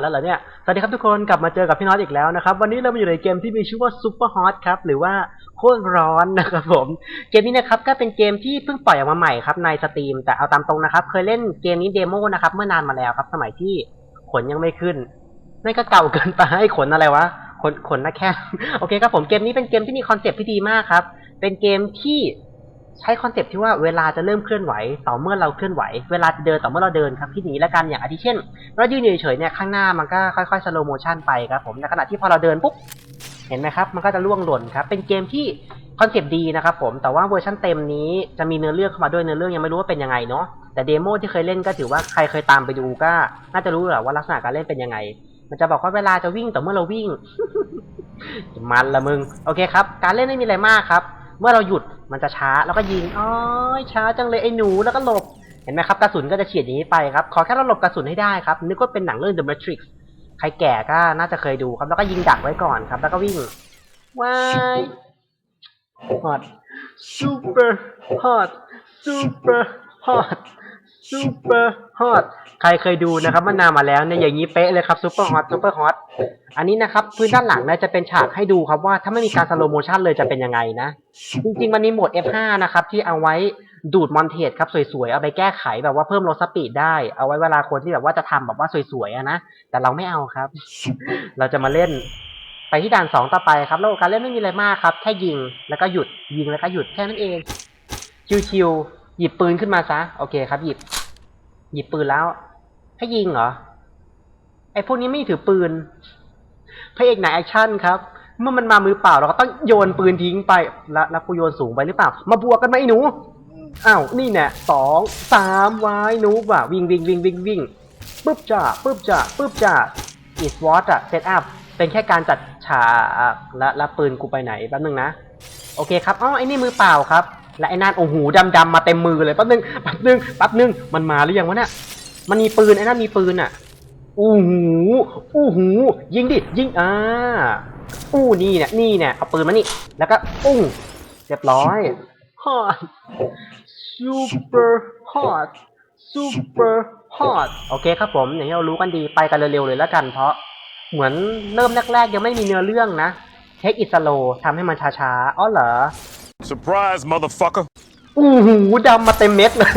แล้วเหรอเนี่ย สวัสดีครับทุกคนกลับมาเจอกับพี่น็อตอีกแล้วนะครับ วันนี้เรามาอยู่ในเกมที่มีชื่อว่า Super Hot ครับหรือว่าโคตรร้อนนะครับผม เกมนี้นะครับก็เป็นเกมที่เพิ่งปล่อยออกมาใหม่ครับในสตรีม แต่เอาตามตรงนะครับ เคยเล่นเกมนี้เดโมนะครับเมื่อนานมาแล้วครับ สมัยที่ขนยังไม่ขึ้นนั่นก็เก่าเกินไปให้ขนอะไรวะขนขนนะแค่โอเคครับผมเกมนี้เป็นเกมที่มีคอนเซปต์ที่ดีมากครับเป็นเกมที่ ใช้คอนเซปที่ว่าเวลาจะเริ่มเคลื่อนไหวต่อเมื่อเราเคลื่อนไหว เวลาจะเดินต่อเมื่อเราเดินครับที่นี้แล้วกันอย่างอาทิเช่นเรายืนอยู่เฉยๆเนี่ยข้างหน้ามันก็ค่อยๆ slow motion ไปครับผมในขณะที่พอเราเดินปุ๊บเห็นไหมครับ มันก็จะล่วงหล่นครับ เป็นเกมที่คอนเซปต์ดีนะครับผม แต่ว่าเวอร์ชันเต็มนี้จะมีเนื้อเรื่องเข้ามาด้วยเนื้อเรื่องยังไม่รู้ว่าเป็นยังไงเนาะ แต่เดโมที่เคยเล่นก็ถือว่าใครเคยตามไปดูก็ น่าจะรู้แหละว่าลักษณะการเล่นเป็นยังไง มันจะบอกว่าเวลาจะวิ่งต่อเมื่อเราวิ่ง มันละมึง โอเคครับ การเล่นไม่มีอะไรมากครับ เมื่อเราหยุด มันจะช้าแล้วก็ยิงอ๋อช้าจังเลยไอ้หนูแล้วก็หลบเห็นไหมครับกระสุนก็จะเฉียดอย่างนี้ไปครับขอแค่เราหลบกระสุนให้ได้ครับนึกว่าเป็นหนังเรื่อง The Matrix ใครแก่ก็น่าจะเคยดูครับ แล้วก็ยิงดักไว้ก่อนครับ แล้วก็วิ่งว้าย hot super hot super hot super hot ใครเคยดูนะครับมันนานมาแล้วเนี่ยอย่างนี้เป๊ะเลยครับ super hot super hot อันนี้นะครับพื้นด้านหลังเนี่ยจะเป็นฉากให้ดูครับว่าถ้าไม่มีการสโลโมชันเลยจะเป็นยังไงนะ จริงๆ มันมีโหมด F5 นะครับที่เอาไว้ดูดมอนเทจครับสวยๆ เอาไปแก้ไขแบบว่าเพิ่มโลสปีดได้ เอาไว้เวลาคนที่แบบว่าจะทำแบบว่าสวยๆอะนะแต่เราไม่เอาครับ เราจะมาเล่นไปที่ด่านสองต่อไปครับแล้วการเล่นไม่มีอะไรมากครับแค่ยิงแล้วก็หยุดยิงแล้วก็หยุดแค่นั้นเองชิวๆหยิบปืนขึ้นมาซะ โอเคครับหยิบ หยิบปืนแล้ว ให้ยิงเหรอ ไอพวกนี้ไม่ถือปืน พระเอกไหนแอคชั่นครับ เมื่อมันมามือเปล่าเราก็ต้องโยนปืนทิ้งไป แล้วแล้วกูโยนสูงไปหรือเปล่า มาบวกกันไหมไอ้หนู อ้าว นี่แน่สองสามวายนูบว่ะวิ่งวิ่งวิ่งวิ่งวิ่งปึ๊บจ้าปึ๊บจ้าปึ๊บจ้าอีสวอตอะเซตอัพเป็นแค่การจัดฉากและและปืนกูไปไหนแป๊บนึงนะ โอเคครับอ๋อไอ้นี่มือเปล่าครับ และไอ้นั่นโอ้โหดำดำๆมาเต็มมือเลยแป๊บนึงแป๊บนึงแป๊บนึงมันมาหรือยังวะเนี่ยมันมีปืนไอ้นั่นมีปืนอะอู้หูอู้หูยิงดิยิงอ่าอู้นี่เนี่ยนี่เนี่ยเอาปืนมานี่ แล้วก็ปุ้งเรียบร้อยฮอต super hot super hot โอเคครับผมอย่างที่เรารู้กันดีไปกันเร็วๆเลยแล้วกัน เพราะเหมือนเริ่มแรกๆยังไม่มีเนื้อเรื่องนะเทคอิสโลทำให้มันช้าๆอ๋อเหรอ Surprise, motherfucker. อู้หูดำมาเต็มเม็ดเลย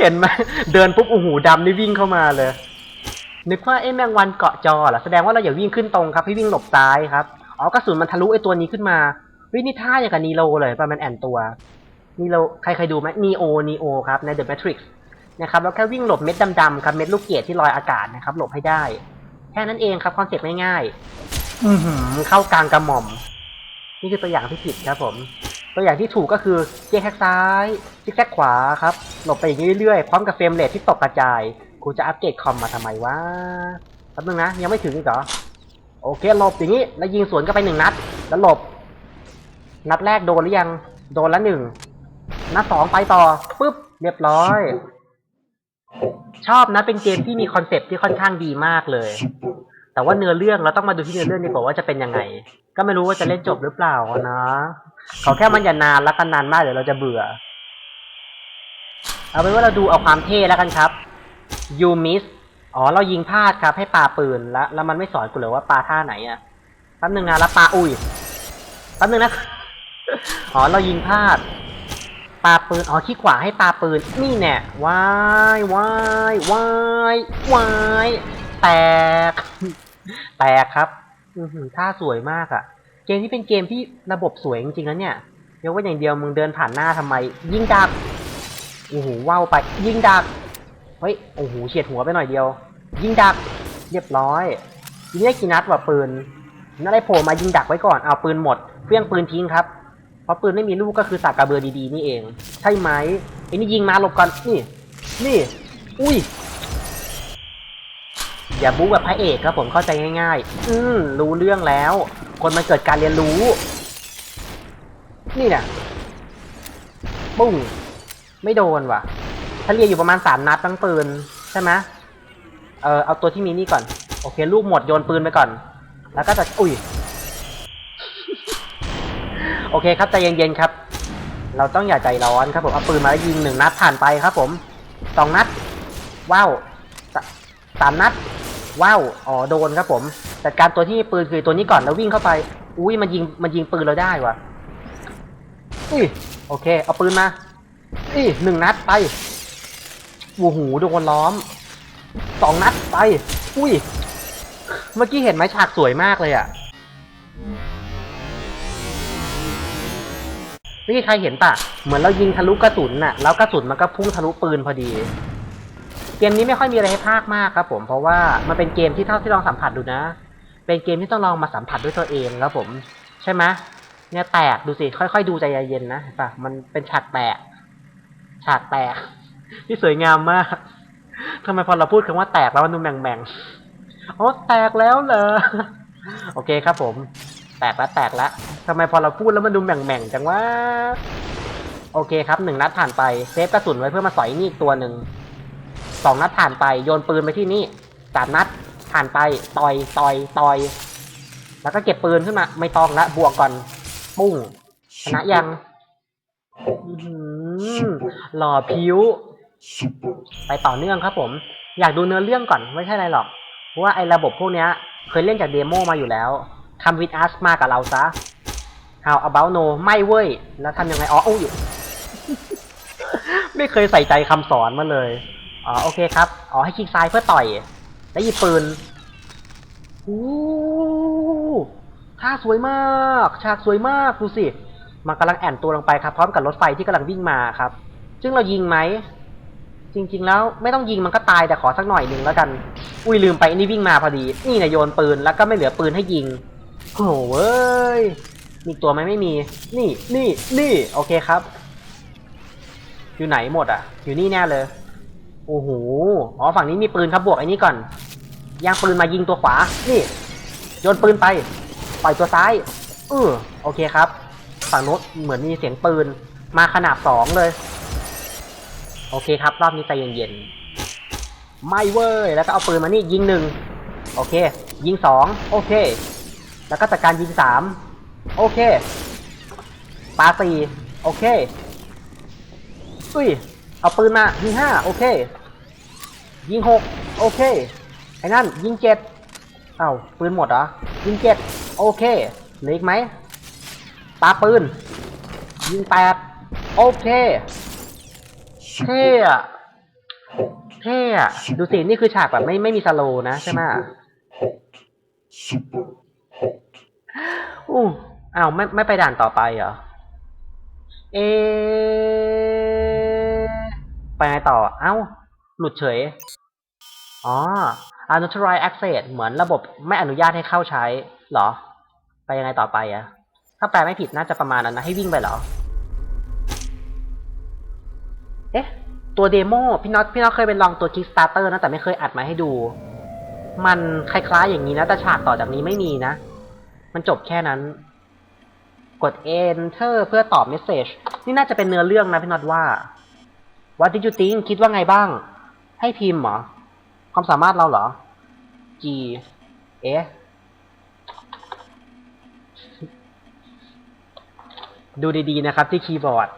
เห็นไหมเดินปุ๊บอู้หูดำนี่วิ่งเข้ามาเลย นึกว่าไอ้แมงวันเกาะจอเหรอแสดงว่าเราอย่าวิ่งขึ้นตรงครับให้วิ่งหลบซ้ายครับอ๋อกระสุนมันทะลุไอ้ตัวนี้ขึ้นมาวินี่ท่าอย่างกับนีโรเลยประมาณแอนตัวนีโรใครเคยดูไหมนีโอนีโอครับใน The Matrix นะครับแล้วแค่วิ่งหลบเม็ดดำๆครับเม็ดลูกเกดที่ลอยอากาศนะครับหลบให้ได้ แค่นั้นเองครับคอนเซ็ปต์ง่ายๆอือหือเข้ากลางกระหม่อม นี่คือตัวอย่างที่ผิดครับผม ตัวอย่างที่ถูกก็คือเจ๊แคกซ้ายซิกแซกขวาครับหลบไปอย่างนี้เรื่อยๆพร้อมกับเฟรมเรทที่ตกกระจายกูจะอัปเกรดคอมมาทำไมวะแป๊บนึงนะยังไม่ถึงอีกเหรอโอเคหลบอย่างนี้แล้วยิงสวนก็ไปหนึ่งนัด แล้วหลบ นัดแรกโดนหรือยัง โดนละหนึ่งนัดสองไปต่อปุ๊บเรียบร้อย ชอบนะเป็นเกมที่มีคอนเซปต์ที่ค่อนข้างดีมากเลย แต่ว่าเนื้อเรื่องเราต้องมาดูที่เนื้อเรื่องดีกว่าว่าจะเป็นยังไง ก็ไม่รู้ว่าจะเล่นจบหรือเปล่าอะนะขอแค่มันอย่านานแล้วกันนานมากเดี๋ยวเราจะเบื่อ เอาเป็นว่าเราดูเอาความเท่แล้วกันครับ you miss อ๋อเรายิงพลาดครับ ให้ปลาปืนแล้วแล้วมันไม่สอนกูเลยว่าปลาท่าไหนอะแป๊บนึงนะแล้วปาอุ้ยแป๊บนึงนะอ๋อเรายิงพลาดปาปืน อ๋อขี้ขวาให้ปาปืน นี่แน่วายวายวายวาย แตก แตกครับอือหือท่าสวยมากอะเกมที่เป็นเกมที่ระบบสวยจริงๆนะเนี่ยยกว่าอย่างเดียวมึงเดินผ่านหน้าทำไม ยิงดักโอ้โหว่าวไป ยิงดักเฮ้ยโอ้โหเฉียดหัวไปหน่อยเดียว ยิงดักเรียบร้อยยิงได้กี่นัดวะปืนนั่นได้โผล่มายิงดักไว้ก่อนเอาปืนหมดเฟี้ยงปืนทิ้งครับเพราะปืนไม่มีลูกก็คือสากกระเบือดีๆนี่เอง ใช่ไหมไอ้นี่ยิงมาหลบก่อนนี่ นี่ อุ้ย อย่าบู๊แบบพระเอกครับผมเข้าใจง่าย ๆ อืมรู้เรื่องแล้ว คนมันเกิดการเรียนรู้ นี่เนี่ยปุ้งไม่โดนว่ะ ถ้าเรียนอยู่ประมาณสามนัดตั้งปืนใช่ไหมเออเอาตัวที่มีนี่ก่อน โอเค ลูกหมดโยนปืนไปก่อน แล้วก็จะอุ้ย โอเคครับใจเย็นๆครับ เราต้องอย่าใจร้อนครับผมเอาปืนมาแล้วยิงหนึ่งนัดผ่านไปครับผมสองนัดว้าวสามนัด ว้าวอ๋อโดนครับผมจัดการตัวที่ปืนคือตัวนี้ก่อนแล้ววิ่งเข้าไป อุ้ยมันยิงมันยิงปืนเราได้วะอุ้ยโอเค เอาปืนมาอุ้ยหนึ่งนัดไปโอ้โหโดนล้อมสองนัดไป อุ้ย เมื่อกี้เห็นไหมฉากสวยมากเลยอะนี่ใครเห็นปะเหมือนเรายิงทะลุกระสุนน่ะ แล้วกระสุนมันก็พุ่งทะลุปืนพอดี เกมนี้ไม่ค่อยมีอะไรให้ภาคมากครับ ผมเพราะว่ามันเป็นเกมที่เท่าที่ลองสัมผัสดูนะ เป็นเกมที่ต้องลองมาสัมผัสด้วยตัวเองครับผมใช่ไหมเนี่ยแตกดูสิค่อยๆดูใจเย็นๆนะเห็นปะมันเป็นฉากแตก ฉากแตก ที่สวยงามมากทำไมพอเราพูดคำว่าแตกแล้วมันดูแหม่งๆอ๋อแตกแล้วเหรอโอเคครับผม แตกแล้วแตกแล้วทำไมพอเราพูดแล้วมันดูแหม่งๆจังวะโอเคครับหนึ่งนัดผ่านไปเซฟกระสุนไว้เพื่อมาสอยนี่อีกตัวหนึ่ง สองนัดผ่านไปโยนปืนไปที่นี่สามนัดผ่านไปต่อยต่อยต่อย แล้วก็เก็บปืนขึ้นมา ไม่ต้องละบวกก่อน ปุ้งชนะยังอื้อหือหล่อผิว ไปต่อเนื่องครับผม อยากดูเนื้อเรื่องก่อนไม่ใช่อะไรหรอก เพราะว่าไอ้ระบบพวกเนี้ย เคยเล่นจากเดโมมาอยู่แล้วทำวิดอัสมากับเราซะ How about no ไม่เว้ย แล้วทำยังไงอ๋ออู้อยู่ ไม่เคยใส่ใจคำสอนมาเลย อ๋อโอเคครับ อ๋อให้คลิกซ้ายเพื่อต่อย แล้วหยิบปืนอู้ท่าสวยมาก ฉากสวยมากดูสิมันกำลังแอนตัวลงไปครับ พร้อมกับรถไฟที่กำลังวิ่งมาครับ ซึ่งเรายิงไหม จริง ๆ แล้วไม่ต้องยิงมันก็ตายแต่ขอสักหน่อยหนึ่งแล้วกัน อุ้ยลืมไปนี่วิ่งมาพอดี นี่นะโยนปืนแล้วก็ไม่เหลือปืนให้ยิงโอ้โหเว้ย มีตัวไหมไม่มี นี่นี่นี่โอเคครับ อยู่ไหนหมดอะ อยู่นี่แน่เลย โอ้โห อ๋อฝั่งนี้มีปืนครับบวกไอ้นี่ก่อนยางปืนมายิงตัวขวา นี่ โยนปืนไป ปล่อยตัวซ้าย เออโอเคครับ ฝั่งโน้นเหมือนมีเสียงปืน มาขนาดสองเลย โอเคครับ รอบนี้ใจเย็นๆ ไม่เว้ย แล้วก็เอาปืนมานี่ยิงหนึ่ง โอเค ยิงสองโอเค แล้วก็จัดการยิงสามโอเค ปาสี่โอเค อุ้ย เอาปืนมายิงห้าโอเค ยิงหกโอเค ไอ้นั่น ยิงเจ็ดเอ้าปืนหมดเหรอ ยิงเจ็ดโอเคเหลืออีกไหมปาปืน ยิงแปดโอเค เท่อะเท่อะดูสิ นี่คือฉากแบบไม่ไม่มีสโลนะใช่ไหมอู้อ้าวไม่ไม่ไปด่านต่อไปเหรอ เอ ไปไงต่อ เอ้า หลุดเฉย อ๋อ unauthorized access เหมือนระบบไม่อนุญาตให้เข้าใช้ เหรอ ไปยังไงต่อไปอะ ถ้าแปลไม่ผิดน่าจะประมาณนั้นนะ ให้วิ่งไปเหรอ เอ๊ะ ตัวเดโมพี่น็อตพี่น็อตเคยไปลองตัว Kickstarter นะแต่ไม่เคยอัดมาให้ดู มันคล้ายๆอย่างนี้นะแต่ฉากต่อจากนี้ไม่มีนะ มันจบแค่นั้น กด enter เพื่อตอบเมสเซจนี่น่าจะเป็นเนื้อเรื่องนะพี่น็อตว่า What did you think คิดว่าไงบ้าง ให้พิมพ์เหรอ ความสามารถเราเหรอ G เอดูดีๆนะครับที่คีย์บอร์ด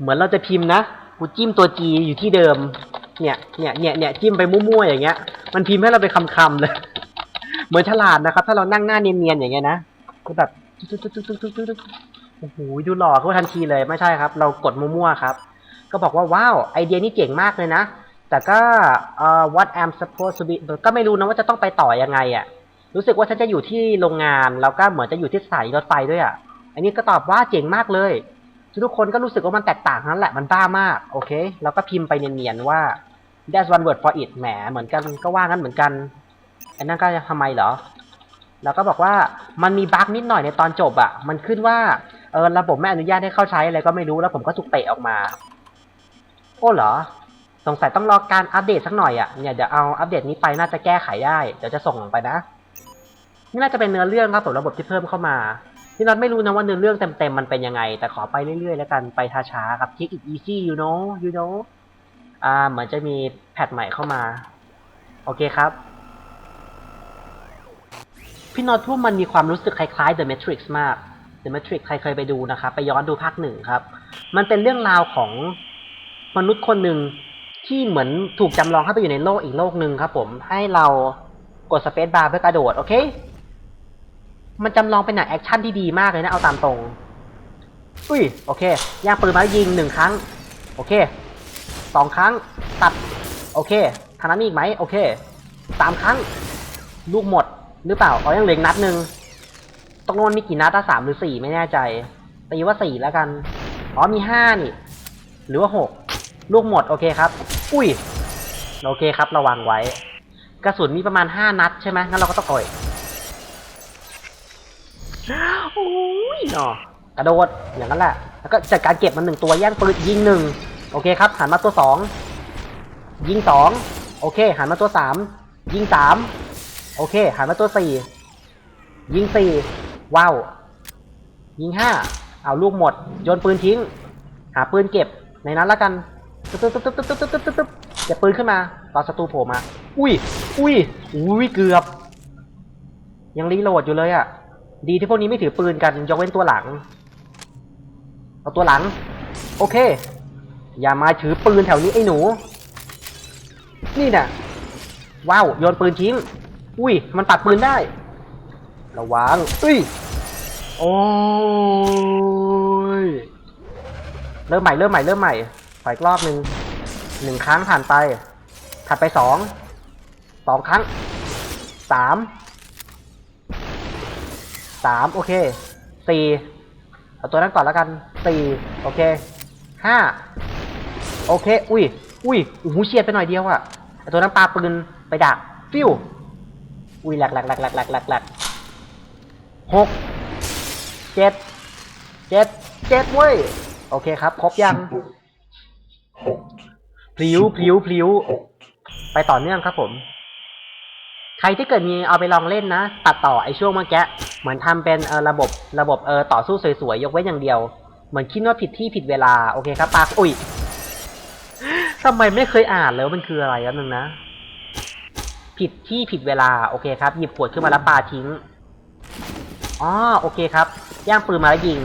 เหมือนเราจะพิมพ์นะ กูจิ้มตัว G อยู่ที่เดิม เนี่ย เนี่ย เนี่ย เนี่ย จิ้มไปมั่วๆอย่างเงี้ย มันพิมพ์ให้เราเป็นคำๆเลย เหมือนฉลาดนะครับ ถ้าเรานั่งหน้าเนียนๆอย่างเงี้ยนะก็แบบโอ้โหดูหล่อขึ้นมาทันทีเลย ไม่ใช่ครับ เรากดมั่วๆครับ ก็บอกว่าว้าวไอเดียนี้เจ๋งมากเลยนะ แต่ก็เอ่อ what am supposed to be ก็ไม่รู้นะว่าจะต้องไปต่อยังไงอะ่ะ รู้สึกว่าฉันจะอยู่ที่โรงงาน แล้วก็เหมือนจะอยู่ที่สถานีรถไฟด้วยอะ่ะ อันนี้ก็ตอบว่าเจ๋งมากเลย ทุกคนก็รู้สึกว่ามันแตกต่างนั่นแหละมันบ้ามาก โอเค แล้วก็พิมพ์ไปเนียนๆว่า that's one word for it แหมเหมือนกันก็ว่างั้นเหมือนกันอ้นั่นก็ทำไมเหรอ แล้วก็บอกว่ามันมีบั๊กนิดหน่อยในตอนจบอะ่ะ มันขึ้นว่าเออระบบไม่อนุญาตให้เข้าใช้อะไรก็ไม่รู้แล้วผมก็ถูกเตะออกมา อ้เหรอ สงสัยต้องรอการอัปเดตสักหน่อยอะ่ะ เนี่ยเดี๋ยวเอาอัปเดตนี้ไปน่าจะแก้ไขได้ เดี๋ยวจะส่งลงไปนะ นี่น่าจะเป็นเนื้อเรื่องครับผมระบบที่เพิ่มเข้ามาพี่น็อตไม่รู้นะว่าเนื้อเรื่องเต็มๆมันเป็นยังไง แต่ขอไปเรื่อยๆ แล้วกัน ไปช้าๆครับ take it easy you know you know อ่า เหมือนจะมีแพทใหม่เข้ามา โอเคครับ พี่น็อตว่ามันมีความรู้สึกคล้ายๆ The Matrix มาก The Matrix ใครเคยไปดูนะครับ ไปย้อนดูภาคหนึ่งครับ มันเป็นเรื่องราวของ มนุษย์คนหนึ่งที่เหมือนถูกจำลองให้ไปอยู่ในโลกอีกโลกหนึ่งครับผม ให้เรากดสเปซบาร์เพื่อกระโดด โอเค มันจำลองเป็นหนังแอคชั่นที่ดีมากเลยนะ เอาตามตรง อุ้ย โอเคย่างปืนมาแล้วยิงหนึ่งครั้ง โอเคสองครั้ง ตัด โอเคทางนั้นมีอีกไหม โอเคสามครั้ง ลูกหมด หรือเปล่าอ๋อยังเหลืออกนัดหนึ่งตรงโน้นมีกี่นัดอะสามหรือสี่ไม่แน่ใจตีว่าสี่แล้วกัน อ๋อมีห้านี่ หรือว่าหก ลูกหมดโอเคครับ อุ้ย โอเคครับ ระวังไว้ กระสุนมีประมาณห้านัดใช่ไหมงั้นเราก็ต้องโอยโอ้ยเนาะกระโดดอย่างนั้นแหละ แล้วก็จัดการเก็บมันหนึ่งตัวแย่งปืนยิงหนึ่งโอเคครับ หันมาตัวสองยิงสองโอเค หันมาตัวสามยิงสามโอเค หันมาตัวสี่ยิงสี่ว้าวยิงห้าเอาลูกหมดโยนปืนทิ้ง หาปืนเก็บในนั้นแล้วกัน ตึ๊บตึ๊บตึ๊บตึ๊บตึ๊บตึ๊บตึ๊บตึ๊บเก็บปืนขึ้นมาตอนศัตรูโผล่มา อุ้ย อุ้ย อุ้ย เกือบ ยังรีโหลดอยู่เลยอะ ดีที่พวกนี้ไม่ถือปืนกัน ยกเว้นตัวหลัง เอาตัวหลัง โอเค อย่ามาถือปืนแถวนี้ไอ้หนู นี่น่ะ ว้าว โยนปืนทิ้ง อุ้ย มันปัดปืนได้ ระวัง อุ้ย โอ้ย เริ่มใหม่ เริ่มใหม่ เริ่มใหม่ ขออีกรอบหนึ่งหนึ่งครั้งผ่านไป ถัดไปสอง สองครั้ง สาม สามโอเค สี่ เอาตัวนั้นก่อนแล้วกัน สี่โอเค ห้า โอเค อุ้ย อุ้ยโอ้โหเฉียดไปหน่อยเดียวอะไอตัวนั้นปาปืนไปดัก ฟิว อุ้ยหลักหลักหลักหลักหลักหลักหลักหก เจ็ด เจ็ด เจ็ดเว้ย โอเคครับ ครบยัง พลิ้วพลิ้วพลิ้วไปต่อเนื่องครับผม ใครที่เกิดมีเอาไปลองเล่นนะ ตัดต่อไอช่วงเมื่อกี้เหมือนทำเป็นเออระบบระบบเออต่อสู้สวยๆ ยกเว้นอย่างเดียว เหมือนคิดว่าผิดที่ผิดเวลา โอเคครับปากอุ้ยทำไมไม่เคยอ่านเลยว่ามันคืออะไรกันหนึ่งนะ ผิดที่ผิดเวลา โอเคครับ หยิบขวดขึ้นมาแล้วปาทิ้งอ๋อโอเคครับ ย่างปืนมาแล้วยิง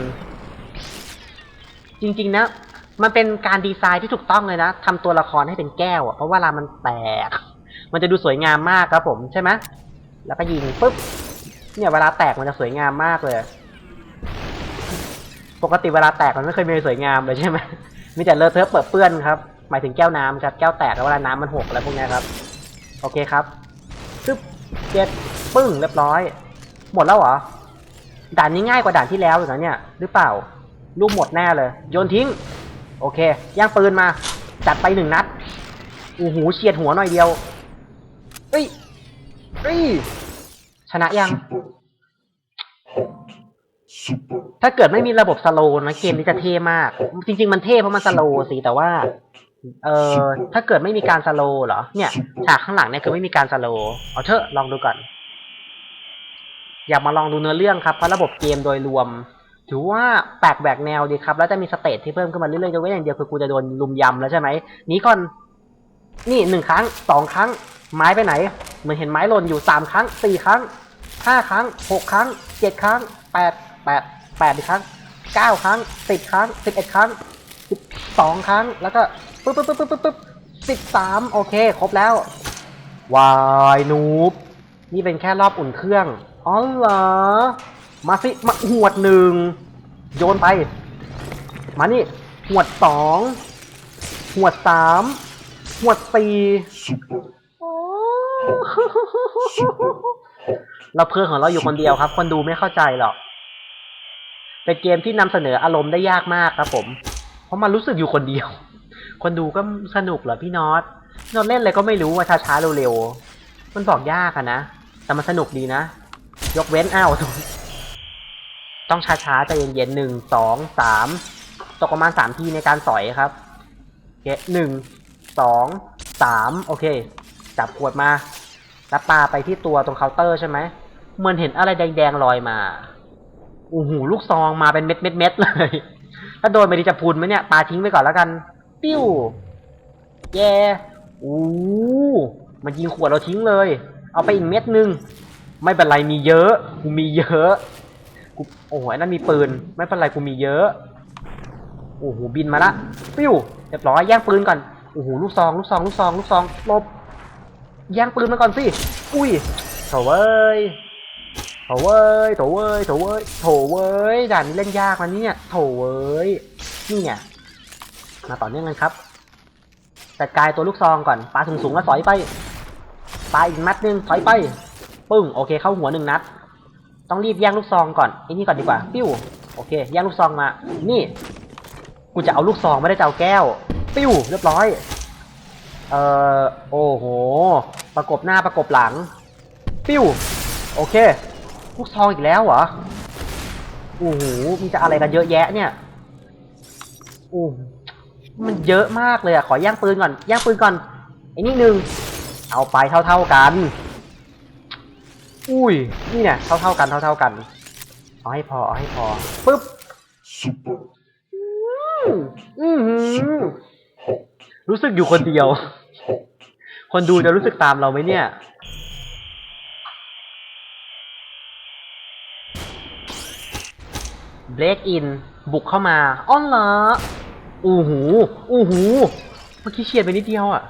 จริง ๆ นะ มันเป็นการดีไซน์ที่ถูกต้องเลยนะทำตัวละครให้เป็นแก้วอะเพราะเวลามันแตก มันจะดูสวยงามมากครับผมใช่ไหมแล้วก็ยิงปุ๊บเนี่ยเวลาแตกมันจะสวยงามมากเลย ปกติเวลาแตกมันไม่เคยมีสวยงามเลยใช่ไหมมีแต่เลอะเทอะเปื้อเปื้อนครับ หมายถึงแก้วน้ำครับ แก้วแตกแล้วเวลาน้ำมันหกอะไรพวกนี้ครับ โอเคครับซึบเจ็ดปึ้งเรียบร้อย หมดแล้วเหรอ ด่านนี้ง่ายกว่าด่านที่แล้วอีกนะเนี่ย หรือเปล่า ลูกหมดแน่เลย โยนทิ้ง โอเคย่างปืนมา จัดไปหนึ่งนัดโอ้โหเฉียดหัวหน่อยเดียวเอ้ยเอ้ยชนะยัง ถ้าเกิดไม่มีระบบสโลนะเกมนี้จะเท่มาก จริง ๆ มันเท่เพราะมันสโลสิแต่ว่า เออถ้าเกิดไม่มีการสโลเหรอ เนี่ยฉากข้างหลังเนี่ยคือไม่มีการสโลเอาเถอะลองดูก่อน อยากมาลองดูเนื้อเรื่องครับเพราะระบบเกมโดยรวม ถือว่าแปลกแหวกแนวดีครับ แล้วจะมีสเตจที่เพิ่มขึ้นมาเรื่อยๆจะเว้นอย่างเดียวคือกูจะโดนลุมยำแล้วใช่ไหมหนีก่อน นี่หนึ่งครั้งสองครั้ง ไม้ไปไหน เหมือนเห็นไม้หล่นอยู่สามครั้งสี่ครั้งห้าครั้งหกครั้งเจ็ดครั้งแปดแปดแปดอีกครั้งเก้าครั้งสิบครั้งสิบเอ็ดครั้งสิบสองครั้งแล้วก็ปึ๊บปึ๊บปึ๊บปึ๊บปึ๊บปึ๊บสิบสามโอเค ครบแล้ววายนูบนี่เป็นแค่รอบอุ่นเครื่องอ๋อเหรอ มาสิมาหวดหนึ่งโยนไป มานี่หวดสองหวดสามหวดสี่โอ้เราเพื่อนของเราอยู่คนเดียวครับ คนดูไม่เข้าใจหรอกเป็นเกมที่นำเสนออารมณ์ได้ยากมากครับ ผม เพราะมันรู้สึกอยู่คนเดียว คนดูก็สนุกเหรอพี่น็อตพี่น็อตเล่นอะไรก็ไม่รู้ว่าช้าๆเร็วๆมันบอกยากอะนะแต่มันสนุกดีนะ ยกเว้นอ้าว ต้องช้าๆใจเย็นๆหนึ่งสองสามตกประมาณสามทีในการสอยครับโอเคหนึ่งสองสามโอเค จับขวดมาแล้วปาไปที่ตัวตรงเคาน์เตอร์ใช่ไหมเหมือนเห็นอะไรแดงๆลอยมาโอ้โหลูกซองมาเป็นเม็ดเม็ดเม็ดๆเลย ถ้าโดนไปดีจะพุนไหมเนี่ยปาทิ้งไปก่อนแล้วกัน ปิ้วแย่อู้มันยิงขวดเราทิ้งเลย เอาไปอีกเม็ดหนึ่งไม่เป็นไรมีเยอะกูมีเยอะ กูโอ้โหไอ้นั่นมีปืน ไม่เป็นไรกูมีเยอะ โอ้โหบินมาละปิ้วเรียบร้อยแย่งปืนก่อน โอ้โหลูกซองลูกซองลูกซองลูกซองลบแย่งปืนมาก่อนสิ อุ้ยโถเว้ยโถเว้ยโถเว้ยโถเว้ยโถเว้ยด่านนี้เล่นยากนะเนี่ยโถเว้ยนี่ไงมาต่อเนื่องกันครับจัดการตัวลูกซองก่อนปลาสูงสูงแล้วสอยไปปาอีกนัดหนึงสอยไป ปึ้งโอเคเข้าหัวหนึ่งนัด ต้องรีบแย่งลูกซองก่อนไอ้นี่ก่อนดีกว่าปิ้วโอเคแย่งลูกซองมา นี่กูจะเอาลูกซองไม่ได้จะเอาแก้ว ปิ้วเรียบร้อย เอ่อโอ้โห ประกบหน้าประกบหลัง ปิ้วโอเค ลูกซองอีกแล้วเหรอโอ้โหมีจะอะไรกันเยอะแยะเนี่ยโอ้มันเยอะมากเลยอะขอแย่งปืนก่อนแย่งปืนก่อนไอ้นี่หนึ่งเอาไปเท่าๆกัน อุ้ย นี่เนี่ยเท่าๆกันเท่าๆกันเอาให้พอเอาให้พอปึ๊บ Super อือหือ hot. รู้สึกอยู่คนเดียว Hot. คนดูจะรู้สึกตามเราไหมเนี่ยเบรกอินบุกเข้ามาอ้อนเหรออู้หูอู้หูเมื่อกี้เฉียดไปนิดเดียวอะ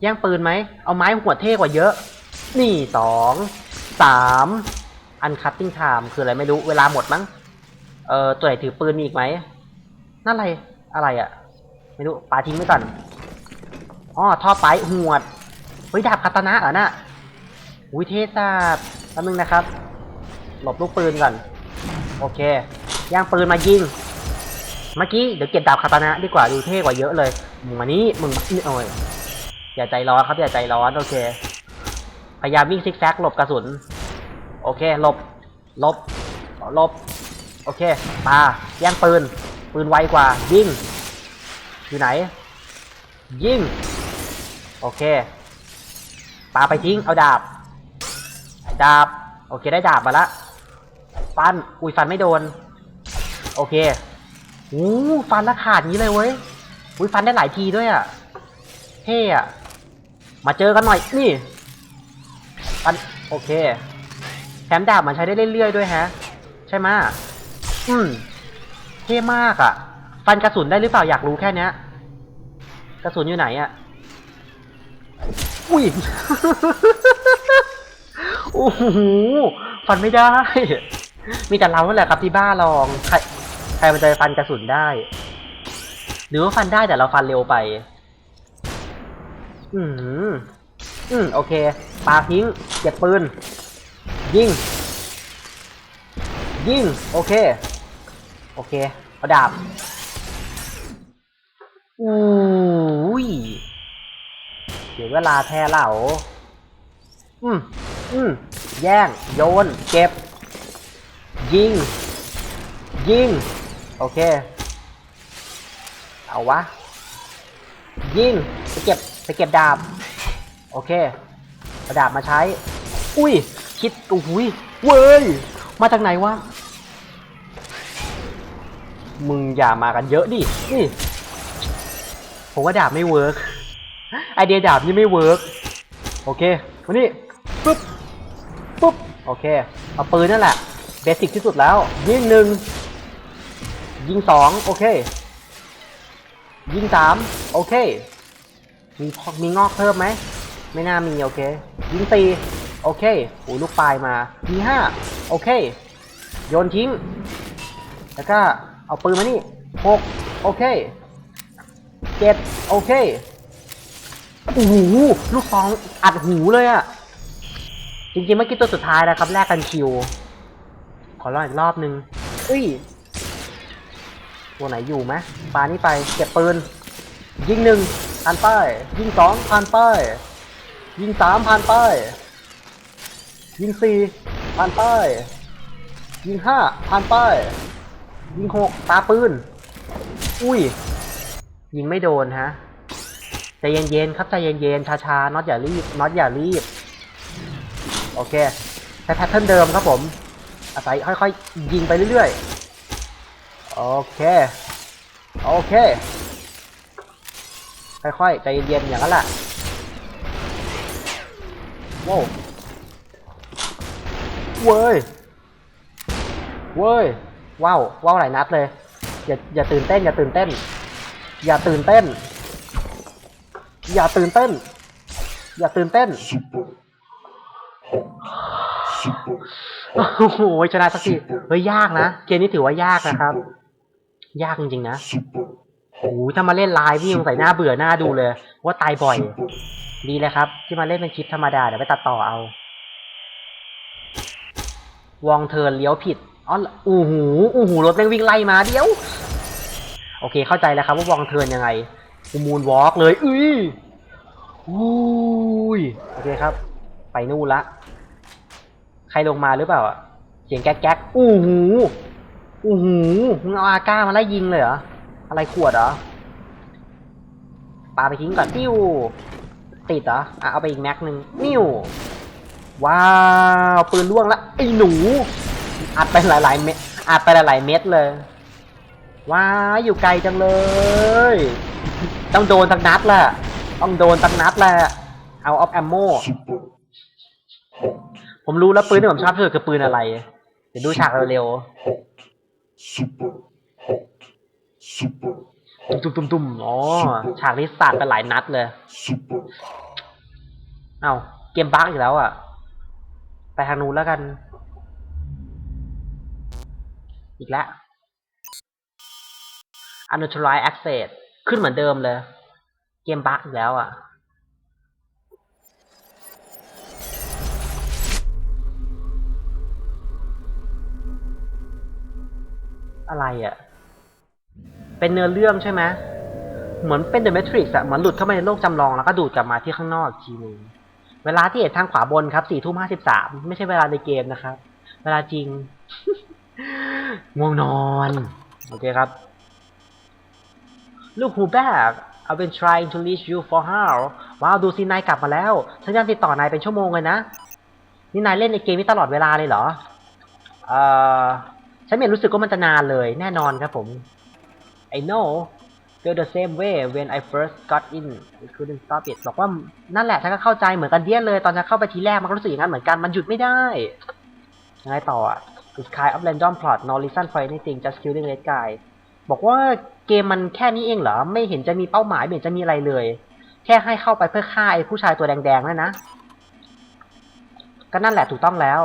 แย่งปืนไหม เอาไม้หัวเท่กว่าเยอะ นี่สอง สามอันคัตติ้งไทม์คืออะไรไม่รู้เวลาหมดมั้ง เอ่อ ตัวไหนถือปืนมีอีกไหม นั่นอะไร อะไรอะไม่รู้ปาทิ้งไว้ก่อนอ๋อท่อไปหวด เฮ้ย ดาบคาตานะเหรอน่ะอุ้ยเทศาสแป๊บนึงนะครับ หลบลูกปืนก่อน โอเค ย่างปืนมายิง เมื่อกี้เดี๋ยวเก็บดาบคาตานะดีกว่าดูเท่กว่าเยอะเลย มึงมานี่มึงมานี่โอ้ยอย่าใจร้อนครับอย่าใจร้อนโอเค พยายามวิ่งซิกแซกหลบกระสุน โอเคหลบหลบหลบโอเคปาแย่งปืน ปืนไวกว่า ยิง อยู่ไหน ยิง โอเคปาไปทิ้ง เอาดาบ ดาบ โอเคได้ดาบมาละฟัน อุ้ยฟันไม่โดน โอเคอู้ฟันและขาดงนี้เลยเว้ย อุ้ยฟันได้หลายทีด้วยอะ่ะเท่อะมาเจอกันหน่อย นี่ ฟัน โอเค มดาบมันใช้ได้เรื่อยๆด้วยฮะ ใช่ไหมอืมเท่มากอะ่ะ ฟันกระสุนได้หรือเปล่าอยากรู้แค่เนี้ย กระสุนอยู่ไหนอะอุ้ย โอ้โห ฟันไม่ได้ มีแต่เรานั่นแหละครับที่บ้าลอง ใครใครมันจะฟันกระสุนได้ หรือว่าฟันได้แต่เราฟันเร็วไป อืมอืมโอเค ปาทิ้งเก็บปืน ยิง ยิง โอเค โอเค เอาดาบอุ้ยเสียเวลาแท้เหล่าอืมอืมแย่ง โยน เก็บ ยิง ยิง โอเค เอาวะ ยิง ไปเก็บ ไปเก็บดาบ โอเคเอาดาบมาใช้ อุ้ย คิดโอุ้ยเว้ย มาจากไหนวะ มึงอย่ามากันเยอะดิ นี่ ผมว่าดาบไม่เวิร์กไอเดียดาบนี่ไม่เวิร์กโอเควันนี้ปุ๊บ ปุ๊บ โอเค เอาปืนนั่นแหละ เบสิกที่สุดแล้ว ยิงหนึ่ง ยิงสอง โอเค ยิงสาม โอเค มีมีงอกเพิ่มไหม ไม่น่ามี โอเค ยิงสี่ โอเคโอ้ยลูกปลายมายิงห้าโอเค โยนทิ้ง แล้วก็เอาปืนมานี่หกโอเคเจ็ดโอเคโอ้โหลูกซองอัดหูเลยอะจริงๆเมื่อกี้ตัวสุดท้ายนะครับแลกกันคิว ขอลออีกรอบนึงอุ้ยตัวไหนอยู่ไหมปานี่ไปเก็บปืน ยิงหนึ่งผ่านไปยิงสองผ่านไปยิงสามผ่านไปยิ ยิงสี่ผ่านไปยิงห้าผ่านไปยิงหกตาปืน อุ้ย ยิงไม่โดนฮะใจเย็นๆครับใจเย็นๆช้าๆน็อตอย่ารีบน็อตอย่ารีบ โอเคใช้แพทเทิร์นเดิมครับผม อาศัยค่อยๆ ยิงไปเรื่อยๆ โอเค โอเค ค่อยๆ ใจเย็นๆ อย่างนั้นแหละว้าว เว้ย เว้ย ว้าว ว้าวหลายนัดเลย อย่า อย่าตื่นเต้น อย่าตื่นเต้น อย่าตื่นเต้น อย่าตื่นเต้น อย่าตื่นเต้น super hot super โอ้โห ชนะสักที เฮ้ย ยากนะ เกมนี้ถือว่ายากนะครับ ยากจริงๆนะ super โอ้โหถ้ามาเล่นไลฟ์พี่สงสัยหน้าเบื่อหน้าดูเลย ว่าตายบ่อย ดีเลยครับ ที่มาเล่นเป็นคลิปธรรมดาเดี๋ยวไปตัดต่อเอา วองเทิร์นเลี้ยวผิดอ๋ออู้หูอู้หูรถแม่งวิ่งไล่มาเดี๋ยว โอเคเข้าใจแล้วครับว่าวองเทิร์นยังไงกูมูนวอล์กเลยอุ้ยอุ้ยโอเคครับ ไปนู่นละ ใครลงมาหรือเปล่าอะเสียงแก๊กแก๊กอู้หูอู้หูมึงเอาอาก้ามาไล่ยิงเลยเหรออะไรขวดเหรอปาไปทิ้งก่อนนิ้วติดเหรออะเอาไปอีกแม็กหนึ่งนิ้ว ว้าวปืนล่วงละไอ้หนูอัดไปหลายๆเม็ดอัดไปหลายๆเม็ดเลยว้าวอยู่ไกลจังเลย ต้องโดนตักนัดแหละต้องโดนตักนัดแหละเอาออฟแอมโม super hot ผมรู้แล้วปืนที่ผมชอบที่สุดคือปืนอะไร เดี๋ยวดูฉากเร็ว hot super hot super ๆตุ้มตุ้มตุ้มๆๆอ๋อ ฉากนี้สาดไปหลายนัดเลย super เอ้า เกมบั๊กอีกแล้วอะ ไปทางนู้นแล้วกัน อีกแล้ว unauthorized access ขึ้นเหมือนเดิมเลย เกมบั๊กอีกแล้วอะ อะไรอะ เป็นเนื้อเรื่องใช่ไหมเหมือนเป็น The Matrix อะเหมือนหลุดเข้ามาในโลกจำลองแล้วก็ดูดกลับมาที่ข้างนอกอีกทีนึง เวลาที่เห็นทางขวาบนครับสี่ทุ่มห้าสิบสามไม่ใช่เวลาในเกมนะครับ เวลาจริง ง่วงนอน โอเคครับ Look who back I've been trying to reach you for how ว้าว ดูสินายกลับมาแล้วฉันยังติดต่อนายเป็นชั่วโมงเลยนะ นี่นายเล่นในเกมนี้ตลอดเวลาเลยเหรอ เอ่อ ฉันไม่รู้สึกว่ามันจะนานเลย แน่นอนครับผม I know feel the same way when I first got in I couldn't stop it บอกว่านั่นแหละฉันก็เข้าใจเหมือนกันเดียเลย ตอนฉันเข้าไปทีแรกมันก็รู้สึกอย่างนั้นเหมือนกัน มันหยุดไม่ได้ยังไงต่ออะ It's kind of random plot no reason for anything just killing red guy บอกว่าเกมมันแค่นี้เองเหรอ ไม่เห็นจะมีเป้าหมายไม่เห็นจะมีอะไรเลย แค่ให้เข้าไปเพื่อฆ่าไอ้ผู้ชายตัวแดงๆนั่นนะ ก็นั่นแหละถูกต้องแล้ว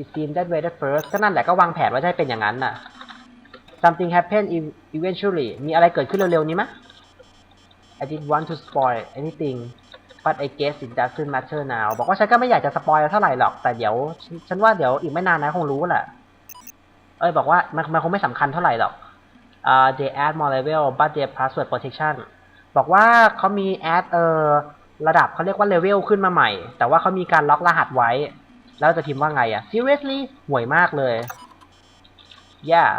It seemed that way at first ก็นั่นแหละก็วางแผนว่าจะให้เป็นอย่างนั้นน่ะ something happened eventually มีอะไรเกิดขึ้นเร็วๆนี้มะ I didn't want to spoil anything but I guess it doesn't matter now บอกว่าฉันก็ไม่อยากจะสปอยเท่าไหร่หรอก แต่เดี๋ยว ฉันฉันว่าเดี๋ยวอีกไม่นานนะคงรู้แหละ เอ้ยบอกว่ามันมันคงไม่สำคัญเท่าไหร่หรอกอ่า they add more level but their password protection บอกว่าเขามี add เอ่อระดับเขาเรียกว่าเลเวลขึ้นมาใหม่ แต่ว่าเขามีการล็อกรหัสไว้ แล้วจะพิมพ์ว่าไงอะ seriously ห่วยมากเลย yeah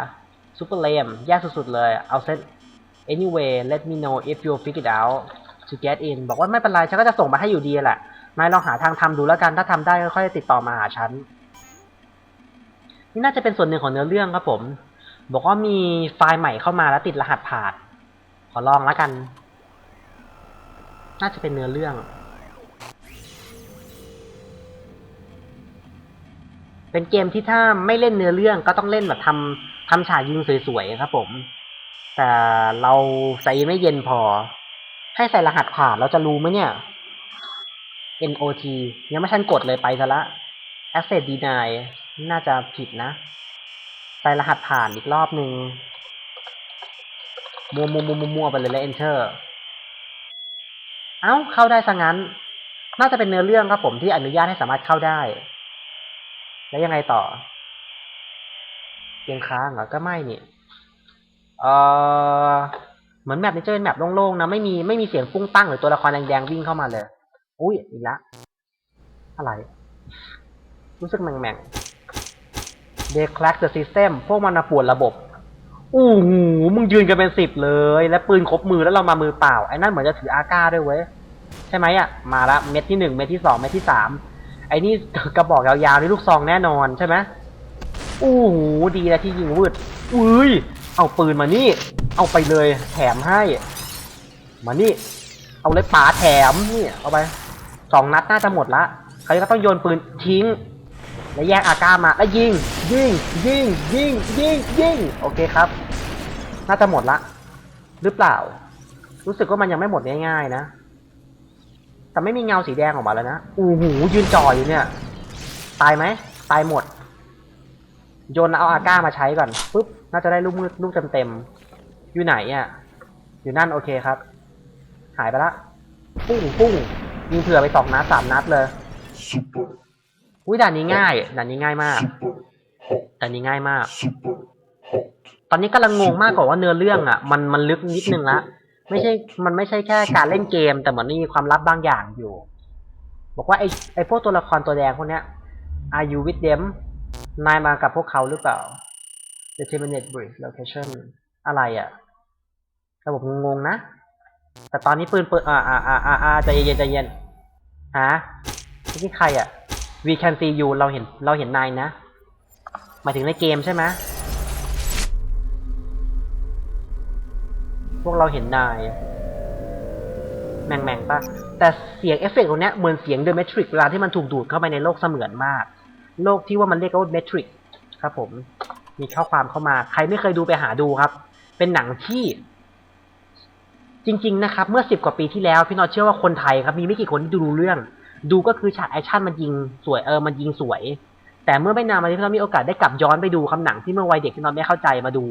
super lame แย่สุดๆเลย เอาเซต anyway let me know if you figure it out to get in บอกว่าไม่เป็นไร ฉันก็จะส่งมาให้อยู่ดีแหละนายลองหาทางทำดูแล้วกัน ถ้าทำได้ก็ค่อยติดต่อมาหาฉัน นี่น่าจะเป็นส่วนหนึ่งของเนื้อเรื่องครับผม บอกว่ามีไฟล์ใหม่เข้ามาแล้วติดรหัสผ่าน ขอลองแล้วกัน น่าจะเป็นเนื้อเรื่อง เป็นเกมที่ถ้าไม่เล่นเนื้อเรื่องก็ต้องเล่นแบบทำ ทำฉากยิงสวยๆครับผม แต่เราใจไม่เย็นพอ ให้ใส่รหัสผ่านเราจะรู้ไหมเนี่ย NOT ยังไม่ทันกดเลยไปซะละ Access Deny น่าจะผิดนะ ใส่รหัสผ่านอีกรอบหนึ่งมัวมัวมัวมัวไปเลยแล้ว Enter เอ้า เข้าได้ซะงั้น น่าจะเป็นเนื้อเรื่องครับผมที่อนุญาตให้สามารถเข้าได้ แล้วยังไงต่อ เกมค้างเหรอก็ไม่นี่เออเหมือนแมปนี้จะเป็นแมปโล่งๆนะไม่มีไม่มีเสียงปุ้งตั้งหรือตัวละครแดงๆวิ่งเข้ามาเลย อุ้ยอีกละอะไร รู้สึกแม่งๆ The Crack the system พวกมันปวนระบบอู้หูมึงยืนกันเป็นสิบเลย และปืนครบมือแล้วเรามามือเปล่าไอ้นั่นเหมือนจะถืออาก้าด้วยเว้ยใช่ไหมอะมาละเม็ดที่หนึ่งเม็ดที่สองเม็ดที่สามไอ้นี่กระบอกยาวๆนี่ลูกซองแน่นอนใช่ไหม โอู้หูดีนะที่ยิงวืดอุ้ยเอาปืนมานี่ เอาไปเลยแถมให้ มานี่ เอาเลยป๋าแถมนี่เอาไปสองนัดน่าจะหมดละเขาก็ต้องโยนปืนทิ้ง แล้วแยกอาก้ามาแล้วยิง ยิงยิงยิงยิงยิงโอเคครับ น่าจะหมดละ หรือเปล่า รู้สึกว่ามันยังไม่หมดง่ายๆนะแต่ไม่มีเงาสีแดงออกมาแล้วนะอู้หูยืนจ่ออยู่เนี่ย ตายไหมตายหมด โยนเอาอาก้ามาใช้ก่อนปุ๊บน่าจะได้ลูกมือลูกเต็มๆอยู่ไหนอะอยู่นั่นโอเคครับ หายไปละปุ้งปุ้งยิงเผื่อไปสองนัดสามนัดเลย super อุ้ยด่านนี้ง่ายด่านนี้ง่ายมาก super hot ด่านนี้ง่ายมาก super hot ตอนนี้กำลังงงมากกว่าว่าเนื้อเรื่องอะ มันมันลึกนิดนึงละไม่ใช่ มันไม่ใช่แค่การเล่นเกม แต่เหมือนมีความลับบางอย่างอยู่ บอกว่าไอ้ไอ้พวกตัวละครตัวแดงพวกเนี้ย Are you with them นายมากับพวกเขาหรือเปล่า Determinate Brief Location อะไรอะ ระบบงงๆนะ แต่ตอนนี้ปืนเปิด อ่าอ่าอ่าอ่าอ่าใจเย็นใจเย็นฮะนี่ใครอะ We can see you เราเห็น เราเห็นนายนะ หมายถึงในเกมใช่ไหมพวกเราเห็นนาย แมงแมงปะแต่เสียงเอฟเฟกต์ตรงเนี้ยเหมือนเสียงเดอะเมทริกเวลาที่มันถูกดูดเข้าไปในโลกเสมือนมาก โลกที่ว่ามันเรียกว่าเมทริกครับผมมีข้อความเข้ามา ใครไม่เคยดูไปหาดูครับ เป็นหนังที่ จริง ๆ นะครับ เมื่อสิบกว่าปีที่แล้ว พี่นอเชื่อว่าคนไทยครับ มีไม่กี่คนที่ดูรู้เรื่อง ดูก็คือฉากแอคชั่นมันยิงสวยเออมันยิงสวย แต่เมื่อไม่นานมานี้พี่นอมีโอกาสได้กลับย้อนไปดูคำหนังที่เมื่อวัยเด็กพี่นอไม่เข้าใจมาดู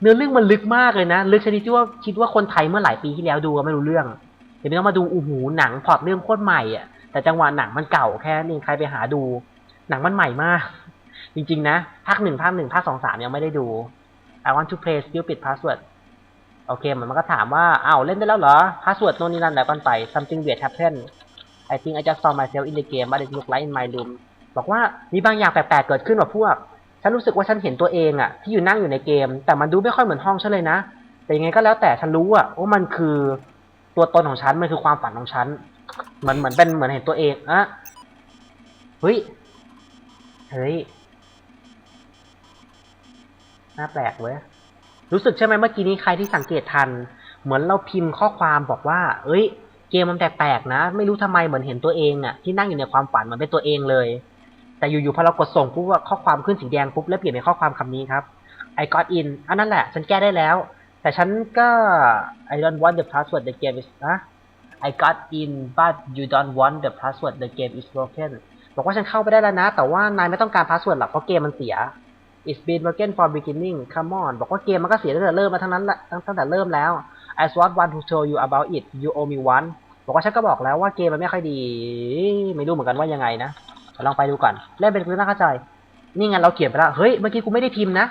เนื้อเรื่องมันลึกมากเลยนะ ลึกชนิดที่ว่าคิดว่าคนไทยเมื่อหลายปีที่แล้วดูก็ไม่รู้เรื่องเดี๋ยวพี่ต้อมาดูอู้หูหนังพอตเรื่องโคตรใหม่อะแต่จังหวะหนังมันเก่าแค่นี้ใครไปหาดู หนังมันใหม่มาก จริง ๆ นะ ภาคหนึ่งภาคหนึ่งภาคสองสามยังไม่ได้ดู I want to play stupid password โอเค มันมันก็ถามว่าอ้าวเล่นได้แล้วเหรอ password โน่นนี่นั่นแล้วกันไป something weird happened I think I just saw myself in the game but it look like in my room บอกว่ามีบางอย่างแปลกๆเกิดขึ้นว่ะพวก ฉันรู้สึกว่าฉันเห็นตัวเองอะที่อยู่นั่งอยู่ในเกม แต่มันดูไม่ค่อยเหมือนห้องฉันเลยนะ แต่ยังไงก็แล้วแต่ฉันรู้อะว่ามันคือตัวตนของฉัน มันคือความฝันของฉันเหมือนเหมือนเป็นเหมือนเห็นตัวเองอะเฮ้ย เฮ้ยน่าแปลกเว้ย รู้สึกใช่ไหมเมื่อกี้นี้ใครที่สังเกตทัน เหมือนเราพิมพ์ข้อความบอกว่า เอ้ย เกมมันแปลกๆนะ ไม่รู้ทำไมเหมือนเห็นตัวเองอะที่นั่งอยู่ในความฝันเหมือนเป็นตัวเองเลย แต่อยู่ๆพอเรากดส่งปุ๊บว่าข้อความขึ้นสีแดงปุ๊บแล้วเปลี่ยนเป็นข้อความคำนี้ครับ I got in อันนั้นแหละ ฉันแก้ได้แล้ว แต่ฉันก็ I don't want the password the game is นะ I got in but you don't want the password the game is broken บอกว่าฉันเข้าไปได้แล้วนะ แต่ว่านายไม่ต้องการพาสเวิร์ดหรอกเพราะเกมมันเสีย It's been broken from beginning come on บอกว่าเกมมันก็เสียตั้งแต่เริ่มมาทั้งนั้นแหละตั้งแต่เริ่มแล้ว I was one who told you about it you owe me one บอกว่าฉันก็บอกแล้วว่าเกมมันไม่ค่อยดี ไม่รู้เหมือนกันว่ายังไงนะลองไปดูก่อนเล่นเป็นพื้นน้าเข้าใจ นี่ไงเราเขียนไปแล้วเฮ้ยเมื่อกี้กูไม่ได้พิมพ์นะ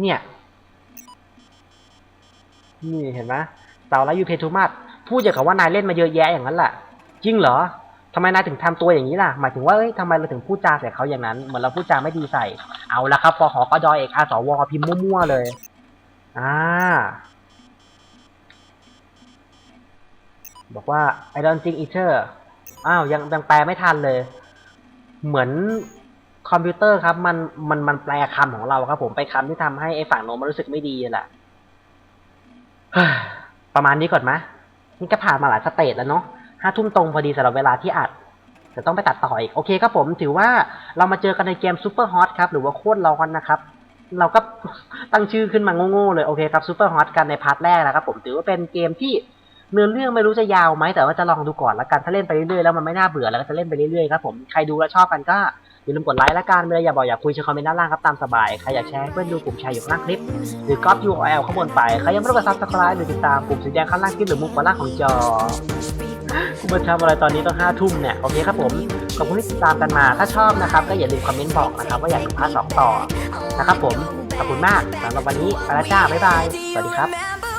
เนี่ย นี่เห็นไหมเต่าและยูเพทูมัสพูดอย่างกับว่านายเล่นมาเยอะแยะอย่างนั้นแหละจริงเหรอ ทำไมนายถึงทำตัวอย่างนี้ล่ะ หมายถึงว่าเอ้ยทำไมเราถึงพูดจาใส่เขาอย่างนั้น เหมือนเราพูดจาไม่ดีใส่ เอาละครับปหอกดเอกอาสวพิมพ์มั่วๆเลย อ่า บอกว่า I don't think either อ้าว ยังยังแปลไม่ทันเลย เหมือนคอมพิวเตอร์ครับ มันมันมันแปลคำของเราครับ ผมไปคำที่ทำให้ไอ้ฝั่งโน้นมันรู้สึกไม่ดีแหละประมาณนี้ก่อนไหมนี่ก็ผ่านมาหลายสเตจแล้วเนาะ ห้าทุ่มตรงพอดีสำหรับเวลาที่อัดจะต้องไปตัดต่ออีก โอเคครับผมถือว่าเรามาเจอกันในเกม Super Hot ครับ หรือว่าโคตรร้อนนะครับ เราก็ตั้งชื่อขึ้นมาโง่ๆเลยโอเคครับ Super Hot กันในพาร์ทแรกนะครับผมถือว่าเป็นเกมที่เนื้อเรื่องไม่รู้จะยาวไหมแต่ว่าจะลองดูก่อนละกันถ้าเล่นไปเรื่อยๆแล้วมันไม่น่าเบื่อแล้วก็จะเล่นไปเรื่อยๆครับผมใครดูแล้วชอบกันก็อย่าลืมกดไลค์ละกันไม่ได้อย่าบอกอยากคุยเชิญคอมเมนต์ด้านล่างครับตามสบายใครอยากแชร์เพื่อนดูปุ่มแชร์อยู่ข้างล่างคลิป หรือก๊อป URL ข้างบนไปใครยังไม่ได้กด subscribe หรือติดตามปุ่มสีแดงข้างล่างคลิปหรือมุมขวาล่างของจอ คุณมาทำอะไรตอนนี้ต้องห้าทุ่มเนี่ย โอเคครับผม ขอบคุณที่ติดตามกันมา ถ้าชอบนะครับ ก็อย่าลืมคอมเมนต์บอกนะครับ ว่าอยากดูพาคสองต่อนะครับผม ขอบคุณมากสำหรับวันนี้ไปแล้วจ้าบ๊ายบาย สวัสดีครับ